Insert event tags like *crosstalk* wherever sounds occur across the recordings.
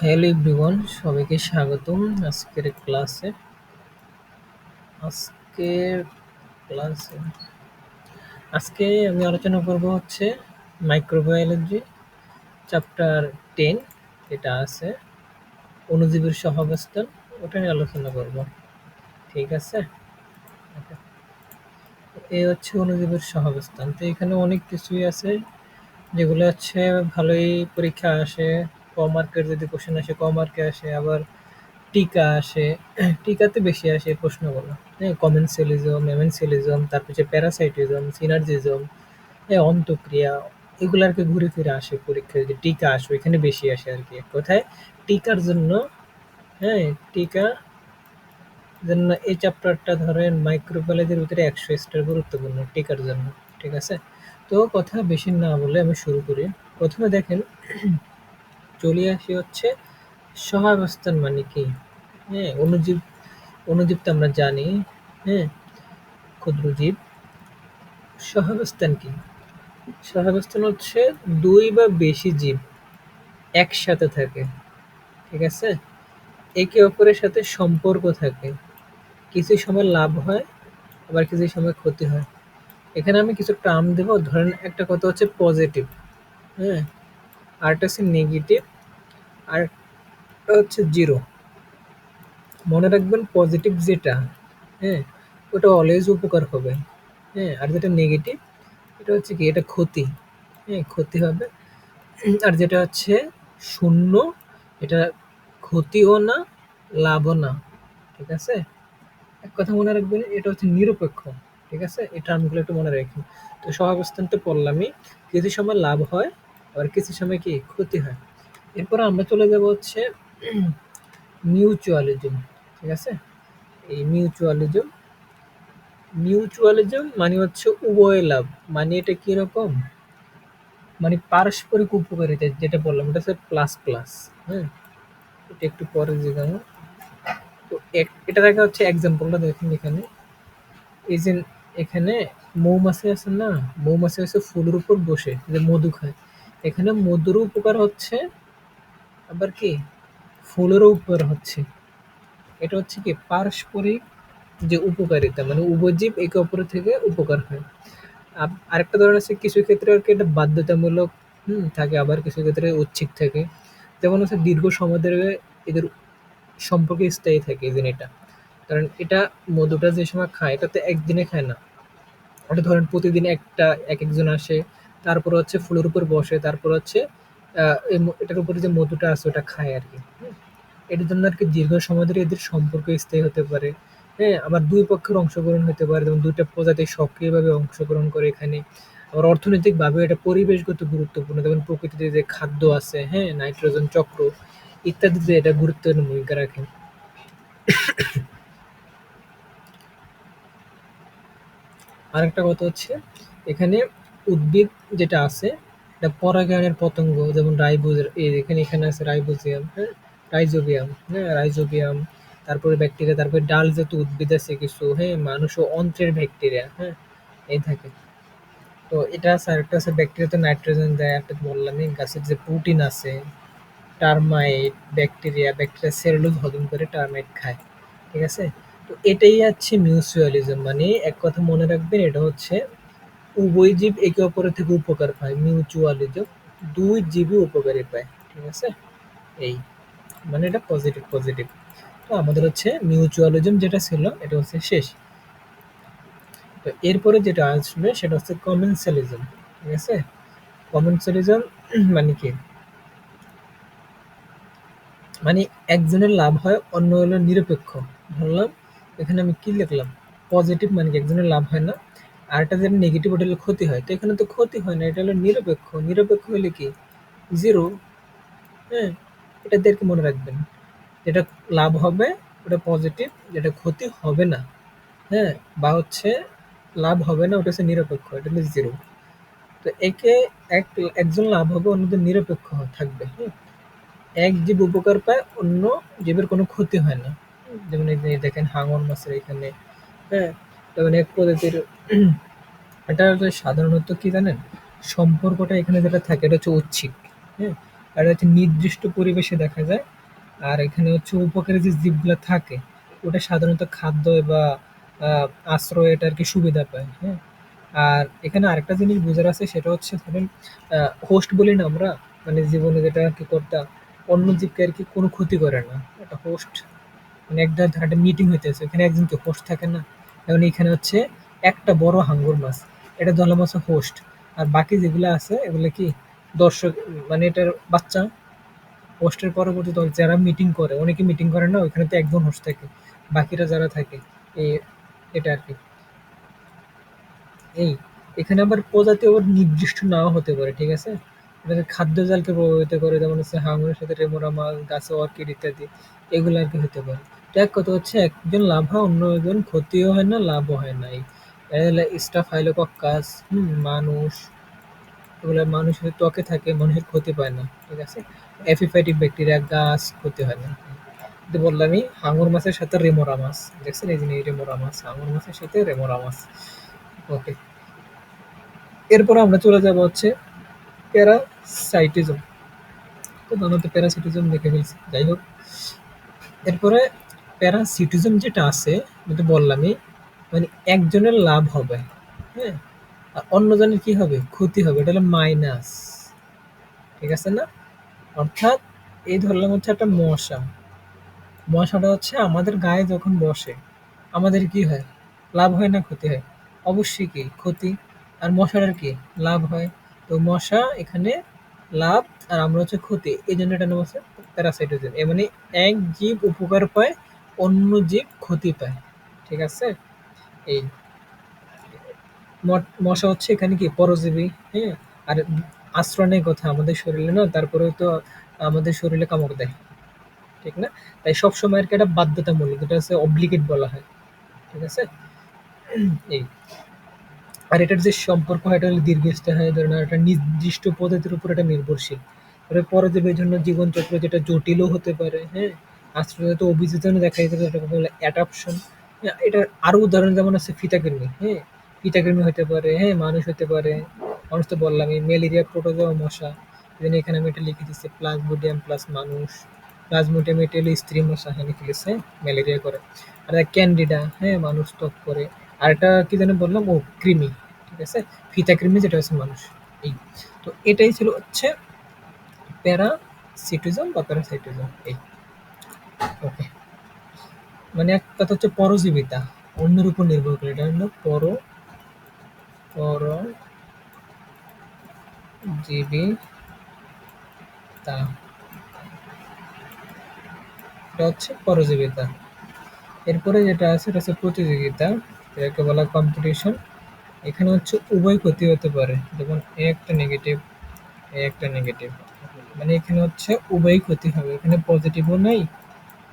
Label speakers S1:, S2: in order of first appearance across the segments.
S1: Hello everyone সবাইকে স্বাগতম আজকের ক্লাসে। আজকের ক্লাসে। আজকে আমি আলোচনা করব হচ্ছে মাইক্রোবায়োলজি চ্যাপ্টার টেন যেটা আছে। অণুজীবের সহাবস্থান, ওটা নিয়ে আলোচনা করব। ঠিক আছে? এই হচ্ছে অণুজীবের সহাবস্থান। তো এখানে অনেক কিছুই আছে, যেগুলো হচ্ছে ভালোই পরীক্ষা আসে ক মার্কের যদি কোশ্চেন আসে, ক মার্কে আসে, আবার টিকা আসে, *clears throat* টিকাতে বেশি আসে প্রশ্নগুলো। হ্যাঁ কমেন্সিয়ালিজম মেমেনসিয়ালিজম তারপর হচ্ছে প্যারাসাইটিজম, সিনার্জিজম হ্যাঁ অন্তক্রিয়া, এগুলো আর কি ঘুরে ফিরে আসে পরীক্ষায় যদি টিকা আসে এখানে বেশি আসে আর কি। কোথায়, টিকার জন্য হ্যাঁ টিকা জন্য এই চ্যাপ্টারটা ধরেন মাইক্রোবায়োলজির ভিতরে একশো স্টার গুরুত্বপূর্ণ টিকার জন্য, ঠিক আছে? তো কথা বেশি না বলে আমি শুরু করি। প্রথমে দেখেন চলে আসি হচ্ছে সহাবস্থান মানে কি? হ্যাঁ অনুজীব অনুজীব তো আমরা জানি হ্যাঁ ক্ষুদ্রজীব সহাবস্থান কি? সহাবস্থান হচ্ছে দুই বা বেশি জীব একসাথে থাকে, ঠিক আছে? একে অপরের সাথে সম্পর্ক থাকে। কিছু সময় লাভ হয়, আবার কিছু সময় ক্ষতি হয়। এখানে আমি কিছু টার্ম দেব। ধরেন একটা কথা হচ্ছে পজিটিভ হ্যাঁ আরটা হচ্ছে নেগেটিভ আর হচ্ছে জিরো মনে রাখবেন পজিটিভ যেটা হ্যাঁ ওটা অলওয়েজ উপকার হবে হ্যাঁ আর যেটা নেগেটিভ এটা হচ্ছে কি, এটা ক্ষতি হ্যাঁ ক্ষতি হবে। আর যেটা হচ্ছে শূন্য, এটা ক্ষতিও না, লাভও না, ঠিক আছে? এক কথা মনে রাখবেন, এটা হচ্ছে নিরপেক্ষ, ঠিক আছে? এই টার্মগুলো একটু মনে রাখবেন তো সহাবস্থান তো পড়লামই কিছু সময় লাভ হয় আবার কিছু সময় কি ক্ষতি হয়। এরপর আমরা চলে যাব হচ্ছে মিউচুয়ালিজম ঠিক আছে? এই মিউচুয়ালিজম মিউচুয়ালিজম মানে হচ্ছে উভয় লাভ। মানে এটা কীরকম মানে পারস্পরিক উপকারিতা যেটা বললাম, এটা হচ্ছে প্লাস প্লাস হ্যাঁ? এটা একটু পরে যেখানে তো এটা দেখা হচ্ছে এক্সাম্পলটা দেখুন এখানে। এই যে এখানে মৌমাছি আছে না? মৌমাছি আছে ফুলের উপর বসে, যে মধু খায়। এখানে মধুর উপকার হচ্ছে, আবার কি? ফুলেরও উপকার হচ্ছে। এটা হচ্ছে কি? পারস্পরিক যে উপকারিতা মানে উভজীব একে অপরের থেকে উপকার হয়। আরেকটা ধরনের আছে, কিছু ক্ষেত্রে আর কি এটা বাধ্যতামূলক, হুম, থাকে, আবার কিছু ক্ষেত্রে ঐচ্ছিক থাকে। যেমন হচ্ছে দীর্ঘ সময় ধরে এদের সম্পর্কে স্থায়ী থাকে এই এটা কারণ এটা মধুটা যে সময় খায় এটা তো একদিনে খায় না। ওটা ধরেন প্রতিদিন একটা এক একজন আসে তারপর হচ্ছে ফুলের উপর বসে, তারপর হচ্ছে এটার উপরে যে মধুটা আছে ওটা খায় আর কি। এটার জন্য আর কি দীর্ঘ সময় ধরে এদের সম্পর্ক স্থায়ী হতে পারে। হ্যাঁ আবার দুই পক্ষের অংশগ্রহণ হতে পারে। যেমন দুইটা প্রজাতি সক্রিয়ভাবে অংশগ্রহণ করে এখানে। আবার অর্থনৈতিকভাবে এটা পরিবেশগত গুরুত্বপূর্ণ। যেমন প্রকৃতিতে যে খাদ্য আছে হ্যাঁ নাইট্রোজেন চক্র ইত্যাদিতে এটা গুরুত্বপূর্ণ ভূমিকা রাখে। আরেকটা কথা হচ্ছে, এখানে উদ্ভিদ যেটা আছে, এটা পরাগায়নের পতঙ্গ, যেমন রাইবোজ এখানে এখানে আছে রাইবোজিয়াম হ্যাঁ? রাইজোবিয়াম হ্যাঁ? রাইজোবিয়াম, তারপরে ব্যাকটেরিয়া, তারপরে ডাল জাত উদ্ভিদ আছে কিছু হ্যাঁ? মানুষ ও অন্ত্রের ব্যাকটেরিয়া হ্যাঁ? এই থাকে। তো এটা আছে আরেকটা আছে, ব্যাকটেরিয়াতে নাইট্রোজেন দেয়, একটা বললামই গাছের যে প্রোটিন আছে, টার্মাইট, ব্যাকটেরিয়া ব্যাকটেরিয়া সেলুলোজ হজম করে টার্মাইট খায়, ঠিক আছে? তো এটাই হচ্ছে মিউচুয়ালিজম মানে এক কথা মনে রাখবেন, এটা হচ্ছে উভয় জীব একে অপরের থেকে উপকার পায়। মিউচুয়ালিজম দুই জীবই উপকারী পায়, ঠিক আছে? এই মানে এটা পজিটিভ পজিটিভ তো আমাদের হচ্ছে মিউচুয়ালিজম যেটা ছিল, এটা হচ্ছে শেষ। তো এরপরে যেটা আসবে, সেটা হচ্ছে কমেন্সালিজম ঠিক আছে? কমেন্সালিজম *clears throat* মানে কি? মানে একজনের লাভ হয়, অন্য হলো নিরপেক্ষ। ধরলাম, এখানে আমি কি লিখলাম? পজিটিভ মানে কি? একজনের লাভ হয় না। আর একটা যেটা নেগেটিভ ওটা হলে ক্ষতি হয়। তো এখানে তো ক্ষতি হয় না, এটা হলো নিরপেক্ষ। নিরপেক্ষ হলে কি? জিরো হ্যাঁ এটা এটাদেরকে মনে রাখবেন। যেটা লাভ হবে, ওটা পজিটিভ যেটা ক্ষতি হবে না হ্যাঁ বা হচ্ছে লাভ হবে না, ওটা হচ্ছে নিরপেক্ষ, এটা হচ্ছে জিরো তো একে এক, একজন লাভ হবে অন্যদের নিরপেক্ষ থাকবে হ্যাঁ এক জীব উপকার পায়, অন্য জীবের কোনো ক্ষতি হয় না। যেমন দেখেন হাঙর মাছের এখানে হ্যাঁ যেমন এক প্রজাতির এটা সাধারণত কি জানেন? সম্পর্কটা এখানে যেটা থাকে, এটা হচ্ছে ঐচ্ছিক হ্যাঁ? এটা হচ্ছে নির্দিষ্ট পরিবেশে দেখা যায়, আর এখানে হচ্ছে উপকারী যে জীবগুলো থাকে, ওটা সাধারণত খাদ্য বা আশ্রয়, এটা আর কি সুবিধা পায় হ্যাঁ? আর এখানে আরেকটা জিনিস বোঝার আছে, সেটা হচ্ছে ধরেন হোস্ট বলি না আমরা মানে জীবনে যেটা আর কি করতাম, অন্য জীবকে আর কি কোনো ক্ষতি করে না। একটা হোস্ট মানে একটা একটা মিটিং হইতেছে এখানে একজন কি হোস্ট থাকে না। এখানে হচ্ছে একটা বড় হাঙ্গর মাছ। এটা ধরলাম হচ্ছে হোস্ট আর বাকি যেগুলো আছে, এগুলো কি দর্শক মানে এটার বাচ্চা হোস্টের পরবর্তী দল যারা মিটিং করে, অনেকে মিটিং করে না, ওইখানে তো একজন হোস্ট থাকে। বাকিরা যারা থাকে, এই এটা আর কি। এই, এখানে আবার প্রজাতি আবার নির্দিষ্ট নাও হতে পারে, ঠিক আছে? এটা খাদ্য জালকে প্রভাবিত করে, যেমন হচ্ছে হাঙরের সাথে রেমোরা মাছ, গাছে অর্কিড ইত্যাদি, এগুলো আর কি হতে পারে। তো এক কথা হচ্ছে, একজন লাভ হয় অন্য একজন ক্ষতিও হয় না, লাভও হয় না। এই স্টাফাইলোকক্কাস হুম, মানুষ, এগুলো মানুষের ত্বকে থাকে, মানুষের ক্ষতি পায় না, ঠিক আছে? এফিফাইটিক ব্যাকটেরিয়া গাছ ক্ষতি হয় না। তো বললামই হাঙর মাছের সাথে রেমোরা মাছ দেখছেন? এই জিনিস রেমোরা মাছ হাঙর মাছের সাথে রেমোরা মাছ ওকে। এরপর আমরা চলে যাব হচ্ছে প্যারাসাইটিজম তো প্যারাসাইটিজম দেখে ফেলছি, যাই হোক। এরপরে প্যারাসিটিজম যেটা আছে তো বললামই মানে একজনের লাভ হবে হ্যাঁ? আর অন্যজনের কি হবে? ক্ষতি হবে। এটা হলো মাইনাস। ঠিক আছে না? অর্থাৎ এই ধরলাম হচ্ছে একটা মশা। মশাটা হচ্ছে আমাদের গায়ে যখন বসে, আমাদের কি হয়? লাভ হয় না ক্ষতি হয়? অবশ্যই কি? ক্ষতি। আর মশাটার কি? লাভ হয়। তো মশা এখানে লাভ আর আমরা হচ্ছে ক্ষতি। এই জন্য এটা নাম হচ্ছে প্যারাসাইটোজেন এ মানে এক জীব উপকার পায় অন্য জীব ক্ষতি পায়, ঠিক আছে? এই মশা হচ্ছে এখানে কি? পরজীবী হ্যাঁ? আর আশ্রয় নেই কথা আমাদের শরীরে না, তারপরেও তো আমাদের শরীরে কামড় দেয়, ঠিক না? তাই সবসময় আর কি এটা বাধ্যতামূলক, এটা হচ্ছে অব্লিগেট বলা হয়, ঠিক আছে? এই আর এটার যে সম্পর্ক হয়, এটা হলো দীর্ঘস্থায়ী হয় ধরেন একটা নির্দিষ্ট পদ্ধতির উপর এটা নির্ভরশীল। পরজীবীর জন্য জীবনচক্র যেটা জটিলও হতে পারে হ্যাঁ? আশ্রয়ত অভিযোজন দেখা যেতে পারে বলে অ্যাডাপশন এটার আরও উদাহরণ যেমন আছে ফিতাকৃমি হ্যাঁ? ফিতাকৃমি হতে পারে হ্যাঁ মানুষ হতে পারে। মানুষ তো বললাম এই ম্যালেরিয়া প্রোটোজোয়া মশা। এখানে এখানে আমি এটা লিখে দিচ্ছি প্লাজমোডিয়াম প্লাস মানুষ। প্লাজমোডিয়াম এটা হলো স্ত্রী মশা হ্যাঁ হ্যাঁ ম্যালেরিয়া করে। আর ক্যান্ডিডা হ্যাঁ মানুষ ত্বক করে। আর এটা কি যেন বললাম? ও, কৃমি, ঠিক আছে? ফিতা কৃমি যেটা হচ্ছে মানুষ, এই। তো এটাই ছিল হচ্ছে প্যারাসিটিজম বা প্যারাসাইটিজম এই। ওকে মানে এক কথা হচ্ছে পরজীবিতা। অন্যের উপর নির্ভর করে। এটা হলো পর পরজীবিতা। এটা হচ্ছে পরজীবিতা। এরপরে যেটা আছে, এটা হচ্ছে প্রতিযোগিতা। এটাকে বলা কম্পিটিশন এখানে হচ্ছে উভয় ক্ষতি হতে পারে। যেমন এ একটা নেগেটিভ এ একটা নেগেটিভ মানে এখানে হচ্ছে উভয় ক্ষতি হবে। এখানে পজিটিভও নাই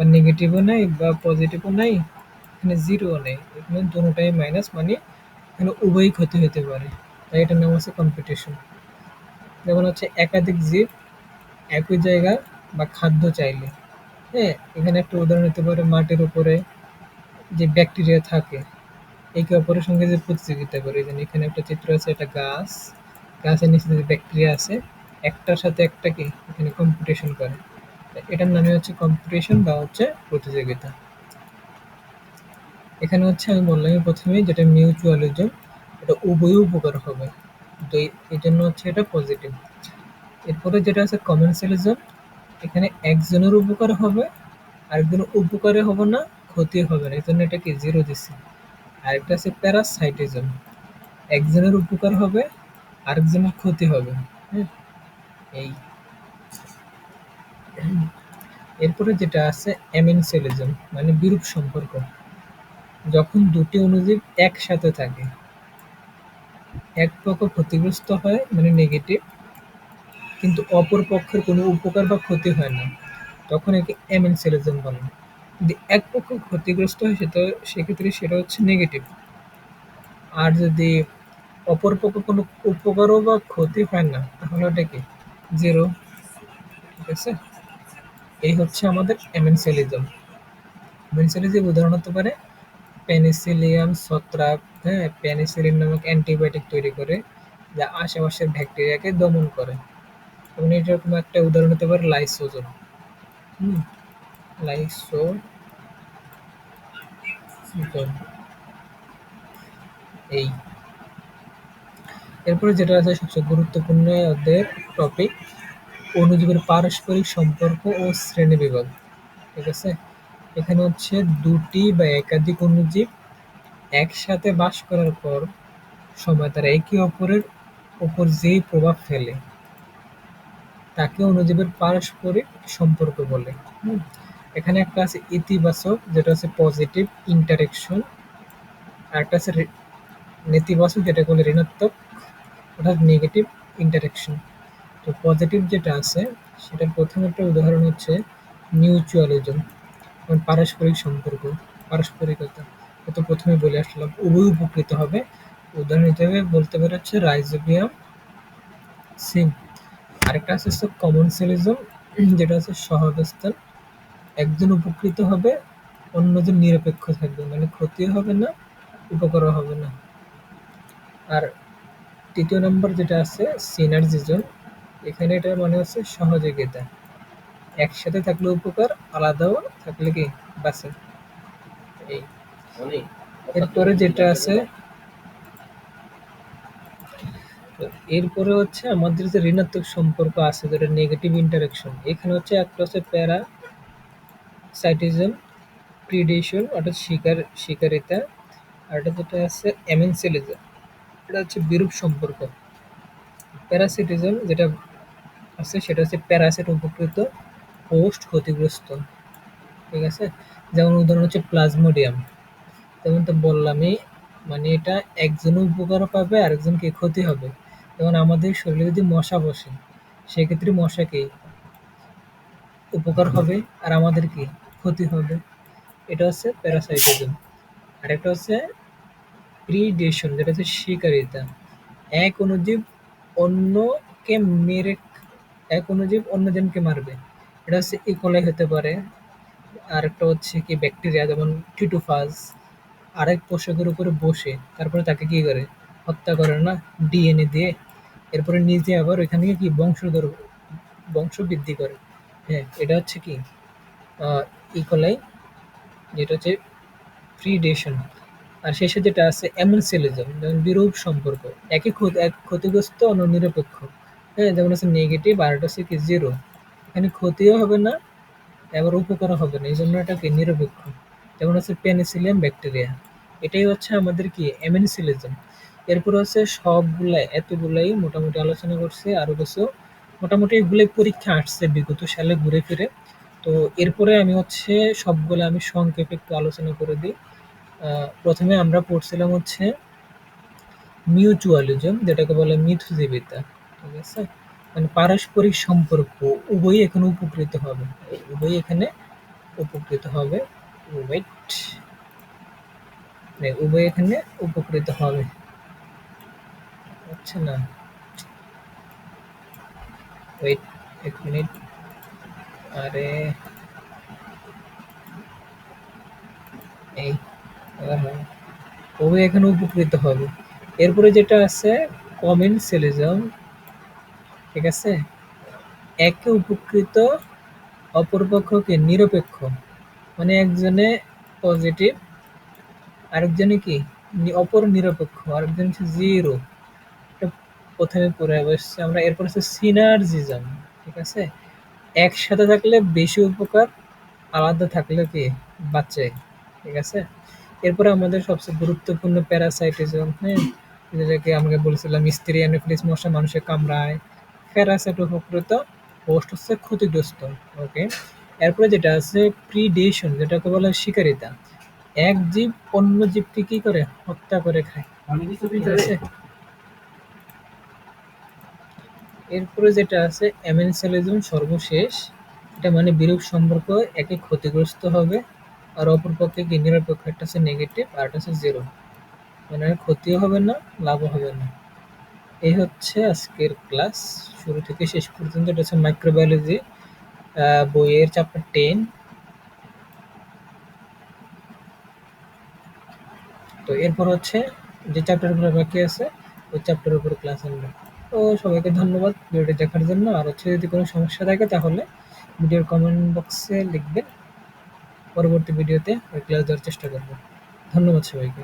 S1: বা নেগেটিভও নাই বা পজিটিভও নাই, এখানে জিরোও নেই। এখানে দুটোটাই মাইনাস মানে এখানে উভয়ই ক্ষতি হতে পারে। তাই এটার নাম হচ্ছে কম্পিটিশন যেমন হচ্ছে একাধিক জীব একই জায়গা বা খাদ্য চাইলে। হ্যাঁ এখানে একটা উদাহরণ হতে পারে মাটির উপরে যে ব্যাকটেরিয়া থাকে, একে অপরের সঙ্গে যে প্রতিযোগিতা করে। যেন এখানে একটা চিত্র আছে, একটা গাছ, গাছের নিচে যে ব্যাকটেরিয়া আছে, একটার সাথে একটা কি? এখানে কম্পিটিশন করে। এটার নামে হচ্ছে কম্পিটিশন বা হচ্ছে প্রতিযোগিতা। এখানে হচ্ছে আমি বললাম প্রথমে যেটা মিউচুয়ালিজম এটা উভয় উপকার হবে। তো এই জন্য হচ্ছে এটা পজিটিভ এরপরে যেটা আছে কমেন্সিয়ালিজম এখানে একজনের উপকার হবে, আরেকজনের উপকারে হবে না, ক্ষতি হবে না। এই জন্য এটা কি জিরো দিচ্ছি আরেকটা আছে প্যারাসাইটিজম একজনের উপকার হবে, আরেকজনের ক্ষতি হবে। হ্যাঁ? এই এরপরে যেটা আছে অ্যামেনসেলিজম মানে বিরূপ সম্পর্ক। যখন দুটি অণুজীব একসাথে থাকে, এক পক্ষ ক্ষতিগ্রস্ত হয় মানে নেগেটিভ কিন্তু অপর পক্ষের কোনো উপকার বা ক্ষতি হয় না, তখন একে অ্যামেনসেলিজম বলে। যদি এক পক্ষ ক্ষতিগ্রস্ত হয়, সেটা, সেক্ষেত্রে সেটা হচ্ছে নেগেটিভ আর যদি অপর পক্ষ কোনো উপকারও বা ক্ষতি হয় না, তাহলে ওটা কি? জিরো ঠিক আছে? এই হচ্ছে আমাদের এমেনসেলিজম এমেনসেলিজম উদাহরণ হতে পারে, পেনিসিলিয়াম ছত্রাক হ্যাঁ পেনিসিলিন নামক অ্যান্টিবায়োটিক তৈরি করে যা আশেপাশের ব্যাকটেরিয়াকে দমন করে। যেমন এরকম একটা উদাহরণ হতে পারে লাইসোজোম। হুম, লাইসোজোম। এই। এরপরে যেটা আছে সবচেয়ে গুরুত্বপূর্ণ ওদের টপিক অণুজীবের পারস্পরিক সম্পর্ক ও শ্রেণীবিভাগ। ঠিক আছে? এখানে হচ্ছে দুটি বা একাধিক অণুজীব একসাথে বাস করার পর সময় তারা একে অপরের উপর যেই প্রভাব ফেলে, তাকে অণুজীবের পারস্পরিক সম্পর্ক বলে। এখানে একটা আছে ইতিবাচক, যেটা হচ্ছে পজিটিভ ইন্টারেকশন, আর একটা আছে নেতিবাচক যেটা বলে ঋণাত্মক, অর্থাৎ নেগেটিভ ইন্টারেকশন। তো পজিটিভ যেটা আছে, সেটার প্রথম একটা উদাহরণ হচ্ছে মিউচুয়ালিজম মানে পারস্পরিক সম্পর্ক, পারস্পরিকতা। তো প্রথমে বলে আসলাম, উভয় উপকৃত হবে। উদাহরণ হিসেবে বলতে পারে হচ্ছে রাইজোবিয়াম সিম আরেকটা আছে হচ্ছে কমনসেলিজম যেটা হচ্ছে সহাবস্থান একজন উপকৃত হবে, অন্যজন নিরপেক্ষ থাকবে মানে ক্ষতি হবে না, উপকারও হবে না। আর তৃতীয় নম্বর যেটা আছে সিনার্জিজম এখানে এটা মানে হচ্ছে সহযোগিতা। একসাথে থাকলে উপকার আলাদাও থাকলে কি বাসে এই। এরপরে যেটা আছে এরপরে হচ্ছে আমাদের যে ঋণাত্মক সম্পর্ক আছে যেটা নেগেটিভ ইন্টারাকশন এখানে হচ্ছে একটা হচ্ছে প্যারা সাইটিজম প্রিডেশন অর্থাৎ শিকার শিকারিতা আর এটা যেটা আছে এমেনসেলিজম এটা হচ্ছে বিরূপ সম্পর্ক। প্যারাসিটিজম যেটা আছে, সেটা হচ্ছে প্যারাসাইট উপকৃত পোস্ট ক্ষতিগ্রস্ত। ঠিক আছে? যেমন উদাহরণ হচ্ছে প্লাজমোডিয়াম। যেমন তো বললামই মানে এটা একজনও উপকার পাবে, আরেকজনকে ক্ষতি হবে। যেমন আমাদের শরীরে যদি মশা বসে, সেক্ষেত্রে মশাকে উপকার হবে, আর আমাদের কি? ক্ষতি হবে। এটা হচ্ছে প্যারাসাইটিজম আরেকটা হচ্ছে প্রিডেশন যেটা হচ্ছে শিকারিতা। এক অনুজীব অন্যকে মেরে এক অনুজীব অন্যজনকে মারবে। এটা হচ্ছে ইকোলাই হতে পারে। আরেকটা হচ্ছে কি ব্যাকটেরিয়া যেমন টিটোফাজ আরেক পোশাকের উপরে বসে, তারপরে তাকে কি করে? হত্যা করে না? ডিএনএ দিয়ে। এরপরে নিজে আবার ওইখান কি বংশধর, বংশ বৃদ্ধি করে। হ্যাঁ এটা হচ্ছে কি? ইকোলাই যেটা হচ্ছে প্রিডেশন আর শেষে যেটা আছে এমনসেলিজম যেমন বিরূপ সম্পর্ক। এক ক্ষতিগ্রস্ত অন্য নিরপেক্ষ। হ্যাঁ যেমন হচ্ছে নেগেটিভ আর এটা হচ্ছে কি জিরো এখানে ক্ষতিও হবে না এবার উপকারও হবে না এই জন্য এটা কি নিরপেক্ষ। যেমন হচ্ছে পেনিসিলিয়াম ব্যাকটেরিয়া এটাই হচ্ছে আমাদের কি এমেনিসিলিজম এরপর হচ্ছে সবগুলাই, এতগুলাই মোটামুটি আলোচনা করছে আরও কিছু। মোটামুটি এগুলোই পরীক্ষা আসছে, বিগত সালে ঘুরে ফিরে। তো এরপরে আমি হচ্ছে সবগুলো আমি সংক্ষেপে একটু আলোচনা করে দিই। প্রথমে আমরা পড়ছিলাম হচ্ছে মিউচুয়ালিজম যেটাকে বলে মিথজীবিতা। ঠিক আছে? মানে পারস্পরিক সম্পর্ক উভয়ই এখানে উপকৃত হবে। উভয়ই এখানে উপকৃত হবে। ওয়েট উভয় এখানে উপকৃত হবে। হচ্ছে না। ওয়েট এক মিনিট আরে এই উভয় এখানে উপকৃত হবে। এরপরে যেটা আছে কমেন্সেলিজম ঠিক আছে? একে উপকৃত, অপরপক্ষকে নিরপেক্ষ। মানে একজনে পজিটিভ আরেকজনে কি? অপর নিরপেক্ষ, আরেকজন হচ্ছে জিরো প্রথমে পড়ে বসছে আমরা, এরপর হচ্ছে সিনার্জিজম ঠিক আছে? একসাথে থাকলে বেশি উপকার, আলাদা থাকলে কি? বাচ্চে ঠিক আছে? এরপরে আমাদের সবচেয়ে গুরুত্বপূর্ণ প্যারাসাইটিজম হ্যাঁ? যেটাকে আমরা বলেছিলাম, স্ত্রী অ্যানোফিলিস মশা মানুষের কামড়ায় প্যারাসাইট উপকৃত পোস্ট হচ্ছে ক্ষতিগ্রস্ত ওকে এরপরে যেটা আছে প্রিডেশন যেটাকে বলে শিকারিতা। এক জীব অন্য জীবকে কি করে? হত্যা করে খায়। এরপরে যেটা আছে অ্যামেনসেলিজম সর্বশেষ এটা মানে বিরূপ সম্পর্ক একে ক্ষতিগ্রস্ত হবে আর অপর পক্ষে কি? নিরপেক্ষ একটা আছে নেগেটিভ আর একটা আছে জিরো মানে ক্ষতিও হবে না লাভও হবে না। এই হচ্ছে আজকের ক্লাস শুরু থেকে শেষ পর্যন্ত, এটা হচ্ছে মাইক্রোবায়োলজি বইয়ের চ্যাপ্টার টেন তো এরপর হচ্ছে যে চ্যাপ্টারগুলো বাকি আছে, ওই চ্যাপ্টারের উপর ক্লাস আনবে। তো সবাইকে ধন্যবাদ ভিডিওটি দেখার জন্য। আর হচ্ছে যদি কোনো সমস্যা থাকে তাহলে ভিডিওর কমেন্ট বক্সে লিখবেন পরবর্তী ভিডিওতে ওই ক্লাস দেওয়ার চেষ্টা করব। ধন্যবাদ সবাইকে।